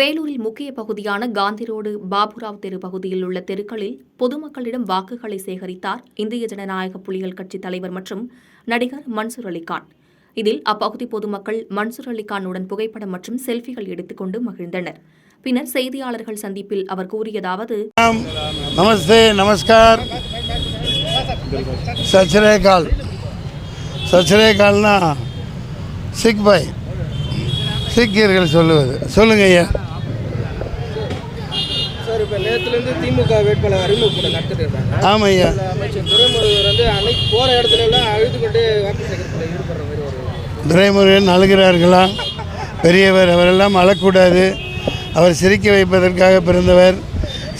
வேலூரில் முக்கிய பகுதியான காந்திரோடு பாபுராவ் தெரு பகுதியில் உள்ள தெருக்களில் பொதுமக்களிடம் வாக்குகளை சேகரித்தார் இந்திய ஜனநாயக புலிகள் கட்சித் தலைவர் மற்றும் நடிகர் மன்சூர் அலிகான். இதில் அப்பகுதி பொதுமக்கள் மன்சூர் அலிகானுடன் புகைப்படம் மற்றும் செல்ஃபிகள் எடுத்துக்கொண்டு மகிழ்ந்தனர். பின்னர் செய்தியாளர்கள் சந்திப்பில் அவர் கூறியதாவது நமஸ்தே நமஸ்கார். சச்சரேகால் சச்சரேகால்னா சிக் பாய். சீக்கியர்கள் சொல்லுவது. சொல்லுங்க ஐயா. சார் இப்போ நேற்றுலேருந்து திமுக வேட்பாளர் அறிமுகப்படம் நடத்திட்டு இருக்காங்க ஆமாம் ஐயா. அதுல அமைச்சர் துரைமுருகர் வந்து அன்னைக்கு போகிற இடத்துல எல்லாம் அழுது கொண்டே வாக்கு சேகரிப்பில் ஈடுபடுற மாதிரி ஒரு துரைமுருகன் அழுகிறார்களா பெரியவர் அவரெல்லாம் அழக்கூடாது. அவர் சிரிக்க வைப்பதற்காக பிறந்தவர்.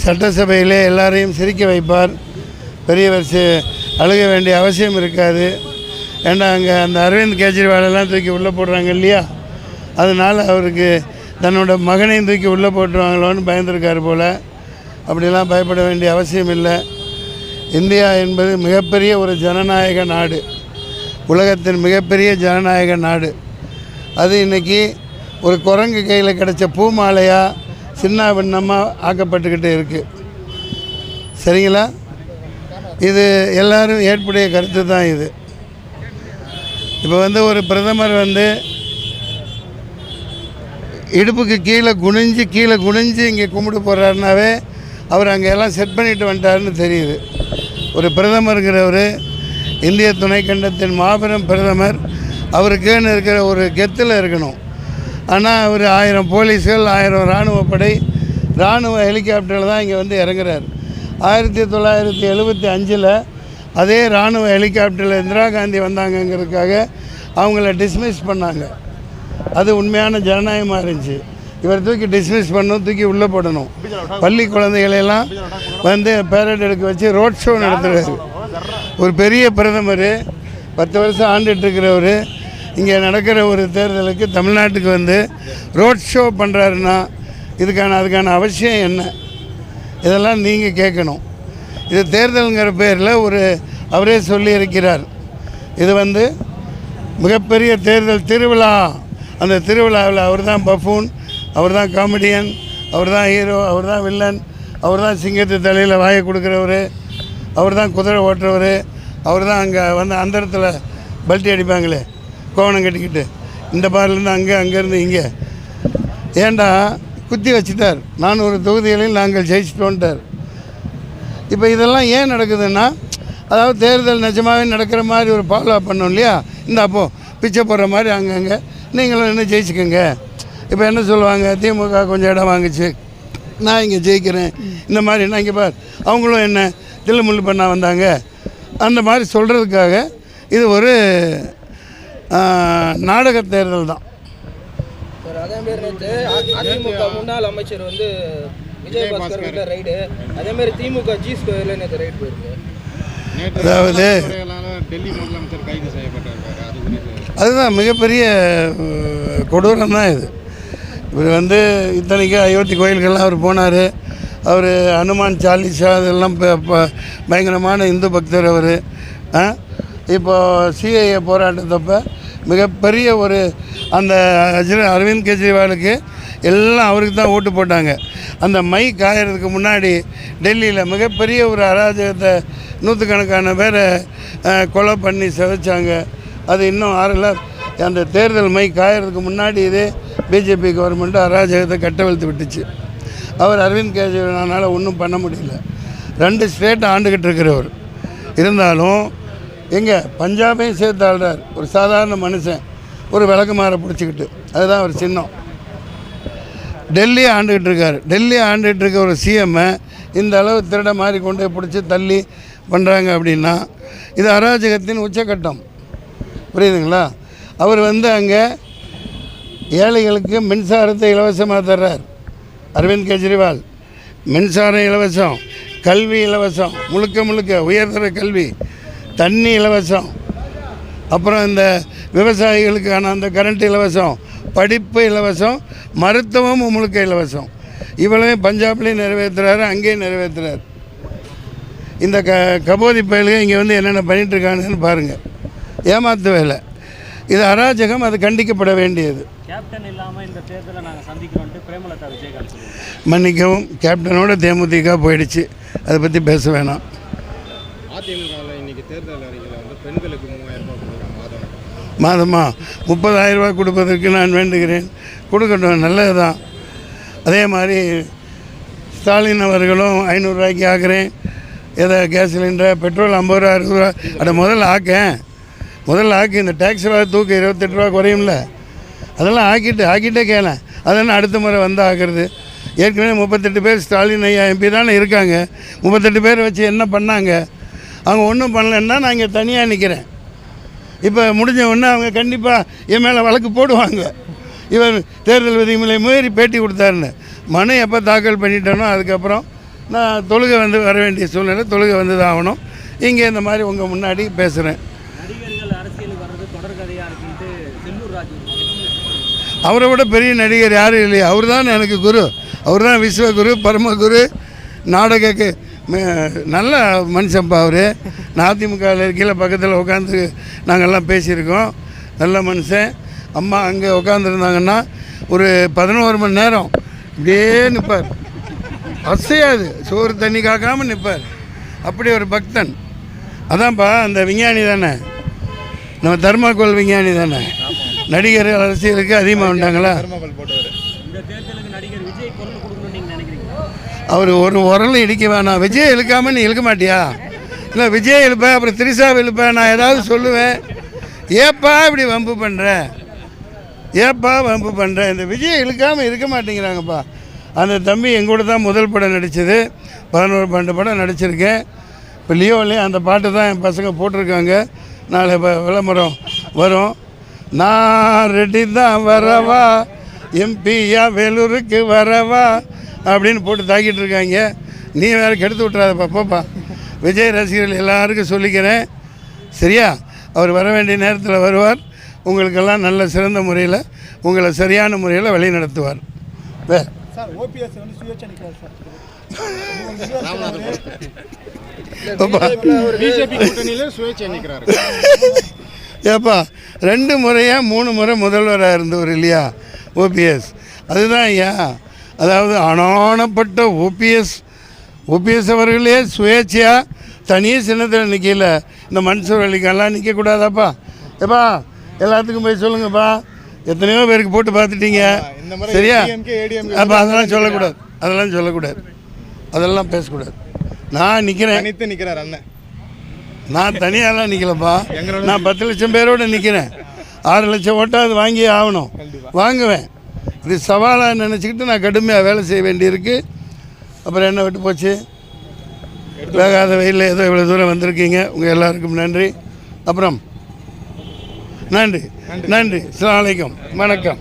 சட்டசபையிலே எல்லாரையும் சிரிக்க வைப்பார். பெரியவர் அழுக வேண்டிய அவசியம் இருக்காது. ஏன்னா அங்கே அந்த அரவிந்த் கெஜ்ரிவால் எல்லாம் தூக்கி உள்ளே போடுறாங்க இல்லையா? அதனால் அவருக்கு தன்னோட மகனையும் தூக்கி உள்ளே போட்டுருவாங்களோன்னு பயந்துருக்கார் போல். அப்படிலாம் பயப்பட வேண்டிய அவசியம் இல்லை. இந்தியா என்பது மிகப்பெரிய ஒரு ஜனநாயக நாடு. உலகத்தின் மிகப்பெரிய ஜனநாயக நாடு. அது இன்றைக்கி ஒரு குரங்கு கையில் கிடைச்ச பூமாலையாக சின்ன பின்னமாக ஆக்கப்பட்டுக்கிட்டு இருக்குது சரிங்களா? இது எல்லாரும் ஏற்புடைய கருத்து தான் இது. இப்போ வந்து ஒரு பிரதமர் வந்து இடுப்புக்கு கீழே குனிஞ்சு கீழே குனிஞ்சு இங்கே கும்பிட்டு போகிறாருனாவே அவர் அங்கே எல்லாம் செட் பண்ணிட்டு வந்துட்டாருன்னு தெரியுது. ஒரு பிரதமருங்கிறவர் இந்திய துணைக்கண்டத்தின் மாபெரும் பிரதமர் அவருக்குன்னு இருக்கிற ஒரு கெத்தில் இருக்கணும். ஆனால் அவர் ஆயிரம் போலீஸ்கள் ஆயிரம் இராணுவப்படை இராணுவ ஹெலிகாப்டரில் தான் இங்கே வந்து இறங்குறார். ஆயிரத்தி தொள்ளாயிரத்தி எழுபத்தி அஞ்சில் அதே இராணுவ ஹெலிகாப்டரில் இந்திரா காந்தி வந்தாங்கங்கிறதுக்காக அவங்கள டிஸ்மிஸ் பண்ணாங்க. அது உண்மையான ஜனநாயகமாக இருந்துச்சு. இவர் தூக்கி டிஸ்மிஸ் பண்ணணும் தூக்கி உள்ளே போடணும். பள்ளி குழந்தைகளையெல்லாம் வந்து பேரட் எடுக்க வச்சு ரோட் ஷோ நடத்துகிறாரு ஒரு பெரிய பிரதமர் பத்து வருஷம் ஆண்டுட்டுருக்கிறவர் இங்கே நடக்கிற ஒரு தேர்தலுக்கு தமிழ்நாட்டுக்கு வந்து ரோட் ஷோ பண்ணுறாருன்னா இதுக்கான அதுக்கான அவசியம் என்ன? இதெல்லாம் நீங்கள் கேட்கணும். இது தேர்தலுங்கிற பேரில் ஒரு அவரே சொல்லியிருக்கிறார். இது வந்து மிகப்பெரிய தேர்தல் திருவிழா. அந்த திருவிழாவில் அவர் தான் பஃபூன் அவர் தான் காமெடியன் அவர் தான் ஹீரோ அவர் தான் வில்லன் அவர் தான் சிங்கத்து தலையில் வாயை கொடுக்குறவர் அவர் தான் குதிரை ஓட்டுறவர் அவர் தான் அங்கே வந்து அந்த இடத்துல பல்ட்டி அடிப்பாங்களே கோவணம் கட்டிக்கிட்டு. இந்த பார்லேருந்து அங்கே அங்கேருந்து இங்கே. ஏண்டா குத்தி வச்சுட்டார். நானூறு தொகுதிகளையும் நாங்கள் ஜெயிச்சிட்டோன்ட்டார். இப்போ இதெல்லாம் ஏன் நடக்குதுன்னா அதாவது தேர்தல் நிஜமாகவே நடக்கிற மாதிரி ஒரு ஃபாலோ பண்ணோம் இல்லையா? இந்த அப்போ பிச்சை போடுற மாதிரி அங்கங்கே நீங்களும் என்ன ஜெயிச்சுக்கோங்க. இப்போ என்ன சொல்லுவாங்க? திமுக கொஞ்சம் இடம் வாங்குச்சு. நான் இங்கே ஜெயிக்கிறேன். இந்த மாதிரி என்ன இங்கே பார். அவங்களும் என்ன தில்லு முள்ளு பண்ண வந்தாங்க. அந்த மாதிரி சொல்கிறதுக்காக இது ஒரு நாடக தேர்தல் தான். சார் அதே மாதிரி நேற்று அ- அதிமுக முன்னாள் அமைச்சர் வந்து விஜயபாஸ்கர் ரைடு அதே மாதிரி திமுக ஜி ஸ்கொயரில் நேற்று ரைடு போயிருக்கு. அதாவது டெல்லி முதலமைச்சர் கைது செய்யப்பட்டிருக்காரு அது குறித்து அதுதான் மிகப்பெரிய கொடூரம் தான் இது. இவர் வந்து இத்தனைக்கு அயோத்தி கோயில்கள்லாம் அவர் போனார். அவர் அனுமான் சாலிசா அதெல்லாம் பயங்கரமான இந்து பக்தர் அவர். இப்போ சிஐஏ போராட்டத்தப்போ மிகப்பெரிய ஒரு அந்த அஜிர- அரவிந்த் கெஜ்ரிவாலுக்கு எல்லாம் அவருக்கு தான் ஓட்டு போட்டாங்க. அந்த மை காயறதுக்கு முன்னாடி டெல்லியில் மிகப்பெரிய ஒரு அராஜகத்தை நூற்றுக்கணக்கான பேரை கொலை பண்ணி சிதைச்சாங்க. அது இன்னும் ஆறல. அந்த தேர்தல் மை காயறதுக்கு முன்னாடி இதே பிஜேபி கவர்மெண்ட்டு அராஜகத்தை கட்டவிழ்த்து விட்டுச்சு. அவர் அரவிந்த் கெஜ்ரிவாலால் ஒன்றும் பண்ண முடியல. ரெண்டு ஸ்டேட்டை ஆண்டுக்கிட்டு இருக்கிறவர். இருந்தாலும் எங்கே பஞ்சாபையும் சேர்த்து ஆள்றார். ஒரு சாதாரண மனுஷன். ஒரு விளக்குமாற பிடிச்சிக்கிட்டு. அதுதான் ஒரு சின்னம். டெல்லி ஆண்டுகிட்டு இருக்கார். டெல்லி ஆண்டுகிட்டு இருக்க ஒரு சிஎம்மை இந்த அளவு திருட மாதிரி கொண்டு பிடிச்சி தள்ளி பண்ணுறாங்க அப்படின்னா இது அராஜகத்தின் உச்சக்கட்டம் புரியுதுங்களா? அவர் வந்து அங்கே ஏழைகளுக்கு மின்சாரத்தை இலவசமாக தர்றார். அரவிந்த் கெஜ்ரிவால். மின்சாரம் இலவசம் கல்வி இலவசம் முழுக்க முழுக்க உயர்தர கல்வி தண்ணி இலவசம். அப்புறம் இந்த விவசாயிகளுக்கான அந்த கரண்ட் இலவசம் படிப்பு இலவசம் மருத்துவம் முழுக்க இலவசம். இவ்வளவு பஞ்சாப்லேயும் நிறைவேற்றுறாரு அங்கேயும் நிறைவேற்றுறாரு இந்த க கபோதி பயலுக இங்கே வந்து என்னென்ன பண்ணிட்டு இருக்காங்கன்னு பாருங்கள் ஏமாத்து வேலை இது அராஜகம் அது கண்டிக்கப்பட வேண்டியது. கேப்டன் இல்லாமல் இந்த தேர்தலை நாங்கள் சந்திக்கிறோன்ட்டு பிரேமலதா விஜயகாந்த் சொல்லியிருக்காங்க மன்னிக்கவும் கேப்டனோட தேமுதிக போயிடுச்சு. அதை பற்றி பேச வேணாம். இன்னைக்கு தேர்தல் மாதமாக மாதமா முப்பதாயிரம் ரூபாய் கொடுப்பதற்கு நான் வேண்டுகிறேன். கொடுக்கட்டும் நல்லது தான் அதே மாதிரி ஸ்டாலின் அவர்களும் ஐநூறுரூவாய்க்கு ஆக்குறேன். ஏதோ கேஸ் சிலிண்டர் பெட்ரோல் ஐம்பது ரூபா அறுபது ரூபா? அட முதல்ல ஆக்கேன். முதல்ல ஆக்கி இந்த டேக்ஸ் ரூபா தூக்கு இருபத்தெட்டு ரூபா குறையும்ல. அதெல்லாம் ஆக்கிட்டு ஆக்கிட்டே கேளேன். அதெல்லாம் அடுத்த முறை வந்து ஆக்குறது? ஏற்கனவே முப்பத்தெட்டு பேர் ஸ்டாலின் ஐயா எம்பி தானே இருக்காங்க. முப்பத்தெட்டு பேர் வச்சு என்ன பண்ணாங்க? அவங்க ஒன்றும் பண்ணலன்னா நான் இங்கே தனியாக நிற்கிறேன் இப்போ முடிஞ்ச உடனே அவங்க கண்டிப்பாக என் மேலே வழக்கு போடுவாங்க. இவர் தேர்தல் விதிமுறை மீறி பேட்டி கொடுத்தாருன்னு. மனு எப்போ தாக்கல் பண்ணிட்டேனோ அதுக்கப்புறம் நான் தொழுகை வந்து வர வேண்டிய சூழ்நிலை தொழுகை வந்து தான் ஆகணும். இங்கே இந்த மாதிரி உங்கள் முன்னாடி பேசுகிறேன் அவரை விட பெரிய நடிகர் யாரும் இல்லையா. அவர் தான் எனக்கு குரு. அவர் தான் விஸ்வகுரு பரமகுரு நாடகக்கு நல்ல மனுஷன்ப்பா அவர். அதிமுகவில் கீழே பக்கத்தில் உட்காந்து நாங்கள்லாம் பேசியிருக்கோம். நல்ல மனுஷன். அம்மா அங்கே உட்காந்துருந்தாங்கன்னா ஒரு பதினோரு மணி நேரம் இப்படியே நிற்பார் அசையாது. சோறு தண்ணி காக்காமல் நிற்பார் அப்படி ஒரு பக்தன். அதான்ப்பா அந்த விஞ்ஞானி தானே. நம்ம தர்மாக்கோல் விஞ்ஞானி தானே. நடிகர் அரசியலுக்கு அதிகமாக வந்தாங்களா தர்மபல் போட்டவர் இந்த தேர்தலுக்கு நடிகர் விஜய் குரல் கொடுக்கணும்னு நீங்கள் நினைக்கிறீங்களா அவர் ஒரு உரலும் இடிக்க வேணாம். விஜய் இழுக்காம நீ இழுக்க மாட்டியா? இல்லை விஜய் இழுப்பேன் அப்புறம் திரிசா இழுப்பேன் நான் ஏதாவது சொல்லுவேன். ஏப்பா இப்படி வம்பு பண்ணுற ஏப்பா வம்பு பண்ணுற இந்த விஜய் இழுக்காமல் இருக்க மாட்டேங்கிறாங்கப்பா. அந்த தம்பி எங்கூட தான் முதல் படம் நடித்தது பதினோரு பன்னெண்டு படம் நடிச்சிருக்கேன். இப்போ லியோவிலேயே அந்த பாட்டு தான் என் பசங்க போட்டிருக்காங்க. நாளை இப்போ விளம்பரம் வரும். நான் ரெடி தான் வரவா? எம்பியா வேலூருக்கு வரவா? அப்படின்னு போட்டு தாக்கிட்டு இருக்காங்க. நீ வேற கெடுத்து விட்றாதப்பா போப்பா. விஜய் ரசிகர்கள் எல்லாருக்கும் சொல்லிக்கிறேன். சரியா? அவர் வர வேண்டிய நேரத்தில் வருவார். உங்களுக்கெல்லாம் நல்ல சிறந்த முறையில் உங்களை சரியான முறையில் வழி நடத்துவார் வே. சார் ஓபிஎஸ் வந்து சுயேட்சை நிற்கிறார் சார். பாப்பா. பிஜேபி கூட்டணியில சுயேட்சை நிற்கிறாரு. ஏப்பா ரெண்டு முறையாக மூணு முறை முதல்வராக இருந்தவர் இல்லையா ஓபிஎஸ்? அதுதான் ஐயா. அதாவது அனானப்பட்ட ஓபிஎஸ் ஓபிஎஸ் அவர்களே சுயேட்சையாக தனியே சின்னத்தில் நிற்கல இந்த மன்சூர் அலிக்கெல்லாம் நிற்கக்கூடாதாப்பா ஏப்பா எல்லாத்துக்கும் போய் சொல்லுங்கப்பா. எத்தனையோ பேருக்கு போட்டு பார்த்துட்டீங்க. சரியா? அப்போ அதெல்லாம் சொல்லக்கூடாது. அதெல்லாம் சொல்லக்கூடாது. அதெல்லாம் பேசக்கூடாது. நான் நிற்கிறேன் தனித்து நிற்கிறார் அண்ணன். நான் தனியாலாம் நிற்கலப்பா நான் பத்து லட்சம் பேரோட நிற்கிறேன் ஆறு லட்சம் ஓட்டாவது வாங்கியே ஆகணும். வாங்குவேன். இது சவாலாக நினச்சிக்கிட்டு நான் கடுமையாக வேலை செய்ய வேண்டியிருக்கு. அப்புறம் என்ன விட்டு போச்சு? வேகாத வெயிலில் ஏதோ இவ்வளோ தூரம் வந்திருக்கீங்க. உங்கள் எல்லாருக்கும் நன்றி. அப்புறம் நன்றி. நன்றி. அஸ்ஸலாமு வலைக்கம் வணக்கம்.